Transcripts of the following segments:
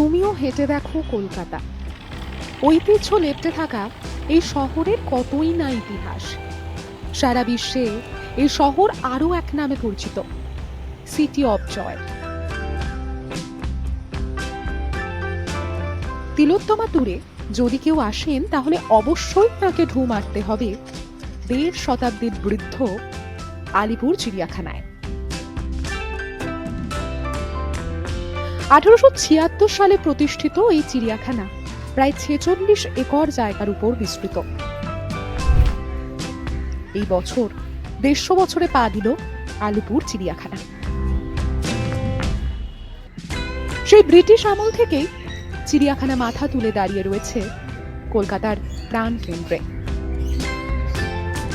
তুমিও হেঁটে দেখো কলকাতা। ঐতিহ্য লেপটে থাকা এই শহরের কতই না ইতিহাস। সারা বিশ্বে এই শহর আরও এক নামে পরিচিত সিটি অফ জয় তিলোত্তমা ট্যুরে যদি কেউ আসেন, তাহলে অবশ্যই তাকে ঢু মারতে হবে। দেড় শতাব্দীর বৃদ্ধ আলিপুর চিড়িয়াখানায়। আঠারোশো ছিয়াত্তর সালে প্রতিষ্ঠিত এই চিড়িয়াখানা, প্রায় ছেচল্লিশ একর জায়গার উপর বিস্তৃত। এই বছর দেড়শো বছরে পা দিল আলিপুর চিড়িয়াখানা। সেই ব্রিটিশ আমল থেকেই চিড়িয়াখানা মাথা তুলে দাঁড়িয়ে রয়েছে কলকাতার প্রাণ কেন্দ্রে।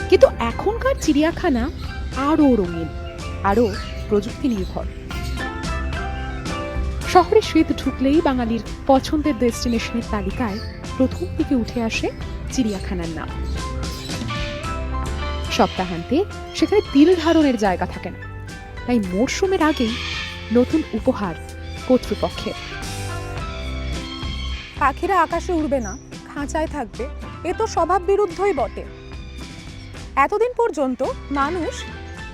কিন্তু এখনকার চিড়িয়াখানা আরও রঙিন, আরও প্রযুক্তি নির্ভর শহরে শীত ঢুকলেই বাঙালির পছন্দের ডেস্টিনেশনের তালিকায় প্রথম দিকে উঠে আসে চিড়িয়াখানার নাম। সপ্তাহান্তে সেখানে তিল ধারণের জায়গা থাকে না। তাই মরশুমের আগেই নতুন উপহার কর্তৃপক্ষের। পাখিরা আকাশে উড়বে না, খাঁচায় থাকবে। এ তো স্বভাব বিরুদ্ধই বটে। এতদিন পর্যন্ত মানুষ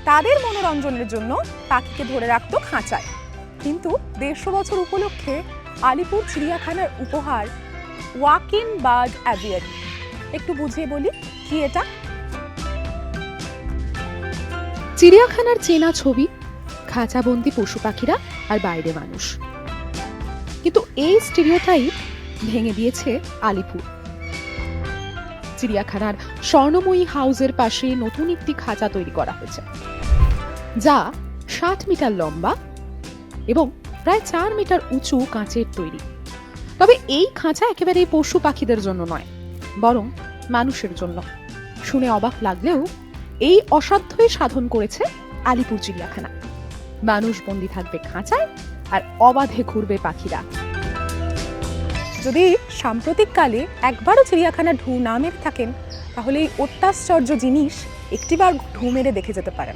তাদের মনোরঞ্জনের জন্য পাখিকে ধরে রাখত খাঁচায়। কিন্তু দেড়শো বছর উপলক্ষে আলিপুর চিড়িয়াখানার উপহার ওয়াক ইন বার্ড অ্যাভিয়ারি। একটু বুঝিয়ে বলি, কি এটা? চিড়িয়াখানার চেনা ছবি, খাঁচাবন্দি পশু পাখিরা আর বাইরে মানুষ। কিন্তু এই স্টিরিওটাইপ ভেঙে দিয়েছে আলিপুর। চিড়িয়াখানার স্বর্ণময়ী হাউসের পাশে নতুন একটি খাঁচা তৈরি করা হয়েছে, যা ষাট মিটার লম্বা এবং প্রায় চার মিটার উঁচু কাঁচের তৈরি। তবে এই খাঁচা একেবারেই পশু পাখিদের জন্য নয়, বরং মানুষের জন্য। শুনে অবাক লাগলেও এই অসাধ্যই সাধন করেছে আলিপুর চিড়িয়াখানা। মানুষ বন্দি থাকবে খাঁচায় আর অবাধে ঘুরবে পাখিরা। যদি সাম্প্রতিককালে একবারও চিড়িয়াখানা ঢু না মেরে থাকেন, তাহলে এই অত্যাশ্চর্য জিনিস একটিবার ঢু মেরে দেখে যেতে পারেন।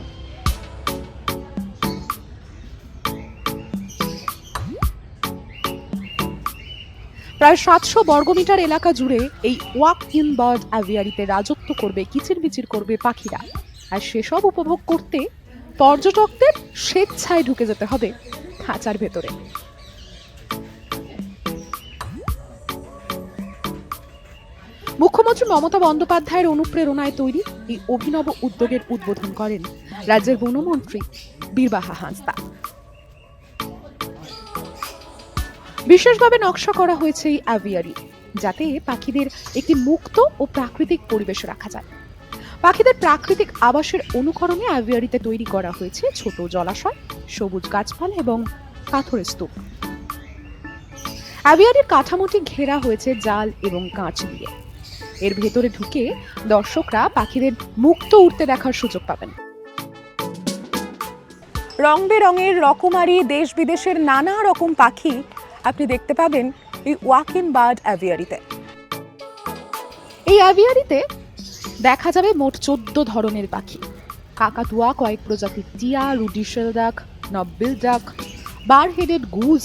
প্রায় সাতশো বর্গমিটার এলাকা জুড়ে এই ওয়াক ইন বার্ড অ্যাভিয়ারিতে রাজত্ব করবে কিচিরমিচির করবে পাখিরা। আর সেসব উপভোগ করতে পর্যটকদের স্বেচ্ছায় ঢুকে যেতে হবে খাঁচার ভেতরে। মুখ্যমন্ত্রী মমতা বন্দ্যোপাধ্যায়ের অনুপ্রেরণায় তৈরি এই অভিনব উদ্যোগের উদ্বোধন করেন রাজ্যের বনমন্ত্রী বীরবাহা হাঁসদা। বিশেষভাবে নকশা করা হয়েছে এই অ্যাভিয়ারি যাতে পাখিদের একটি মুক্ত ও প্রাকৃতিক পরিবেশে রাখা যায়। পাখিদের প্রাকৃতিক আবাসের অনুকরণে অ্যাভিয়ারিতে তৈরি করা হয়েছে ছোট জলাশয়, সবুজ গাছপালা এবং পাথরের স্তূপ। অ্যাভিয়ারির কাঠামোটি ঘেরা হয়েছে জাল এবং কাঁচ দিয়ে। এর ভেতরে ঢুকে দর্শকরা পাখিদের মুক্ত উঠতে দেখার সুযোগ পাবেন। রং বেরঙের রকমারি দেশ বিদেশের নানা রকম পাখি আপনি দেখতে পাবেন এই ওয়াক ইন বার্ড অ্যাভিয়ারিতে। এই অ্যাভিয়ারিতে দেখা যাবে মোট চোদ্দ ধরনের পাখি। কাকাতুয়া কয়েক প্রজাতির টিয়া ruddy shelduck, knob billed duck bar headed goose,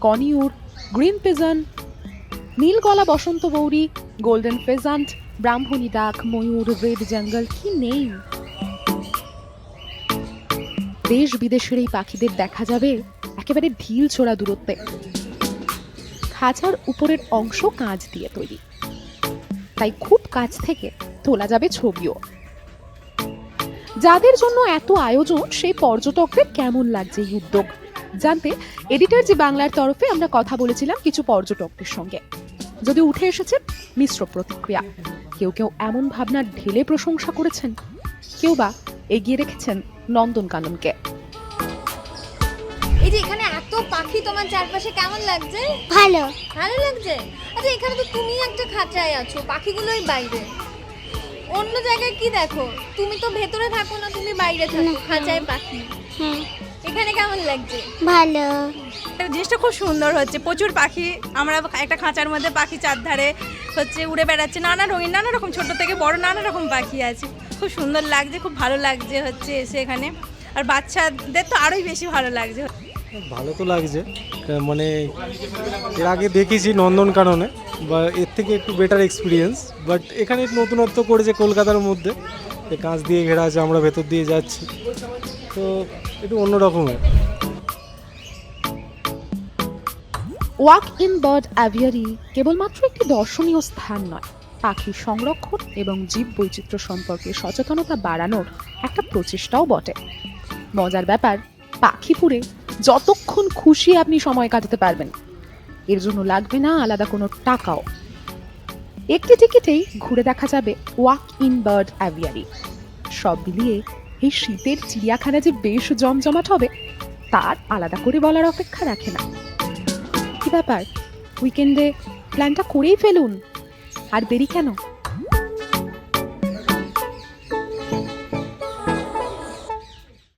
conure, green pigeon নীলগলা বসন্ত বৌরি, গোল্ডেন ফেজান্ট, ব্রাহ্মণী ডাক, ময়ূর, রেড জঙ্গল, কি নেই? দেশ বিদেশের এই পাখিদের দেখা যাবে একেবারে ঢিল ছোড়া দূরত্বে। খাঁচার উপরের অংশ কাঁচ দিয়ে তৈরি। তাই খুব কাছ থেকে তোলা যাবে ছবিও। যাদের জন্য এত আয়োজন সেই পর্যটকদের কেমন লাগছে এই উদ্যোগ? জানতে এডিটর জি বাংলার তরফে আমরা কথা বলেছিলাম কিছু পর্যটকদের সঙ্গে। যদি উঠে এসেছে, মিশ্র প্রতিক্রিয়া। কেউ কেউ এমন ভাবনার ঢেলে প্রশংসা করেছেন। কেউ বা এগিয়ে রেখেছেন নন্দনকাননকে। এই যে এখানে এত পাখি তোমার চারপাশে কেমন লাগছে? ভালো। ভালো লাগছে? আচ্ছা এখানে তো তুমি একটা খাঁচায় আছো পাখিগুলোই বাইরে। অন্য জায়গায় কি দেখো? তুমি তো ভেতরে থাকো না তুমি বাইরে থাকো খাঁচায় পাখি। হ্যাঁ। এখানে কেমন লাগছে? ভালো। জিনিসটা খুব সুন্দর হচ্ছে প্রচুর পাখি আমরা একটা খাঁচার মধ্যে পাখি চারধারে হচ্ছে উড়ে বেড়াচ্ছে নানা রঙিন নানা রকম ছোট থেকে বড় নানা রকম পাখি আছে। খুব সুন্দর লাগছে খুব ভালো লাগছে হচ্ছে এসে এখানে। আর বাচ্চাদের তো আরোই বেশি ভালো লাগছে। ভালো তো লাগছে। মানে এর আগে দেখেছি নন্দনকাননে বা এর থেকে একটু বেটার এক্সপিরিয়েন্স বাট এখানে নতুনত্ব করেছে কলকাতার মধ্যে। কাঁচ দিয়ে ঘেরা আছে, আমরা ভেতর দিয়ে যাচ্ছি। তো একটু অন্য রকমের। ওয়াক ইন বার্ড অ্যাভিয়ারি কেবলমাত্র একটি দর্শনীয় স্থান নয় পাখির সংরক্ষণ এবং জীব বৈচিত্র্য সম্পর্কে সচেতনতা বাড়ানোর একটা প্রচেষ্টাও বটে। মজার ব্যাপার পাখিপুরে যতক্ষণ খুশি আপনি সময় কাটাতে পারবেন। এর জন্য লাগবে না আলাদা কোনো টাকাও। একটি টিকিটেই ঘুরে দেখা যাবে ওয়াক ইন বার্ড অ্যাভিয়ারি সব মিলিয়ে এই শীতের চিড়িয়াখানা যে বেশ জমজমাট হবে, তার আলাদা করে বলার অপেক্ষা রাখে না। কি ব্যাপার? উইকেন্ডে প্ল্যানটা করেই ফেলুন। আর দেরি কেন?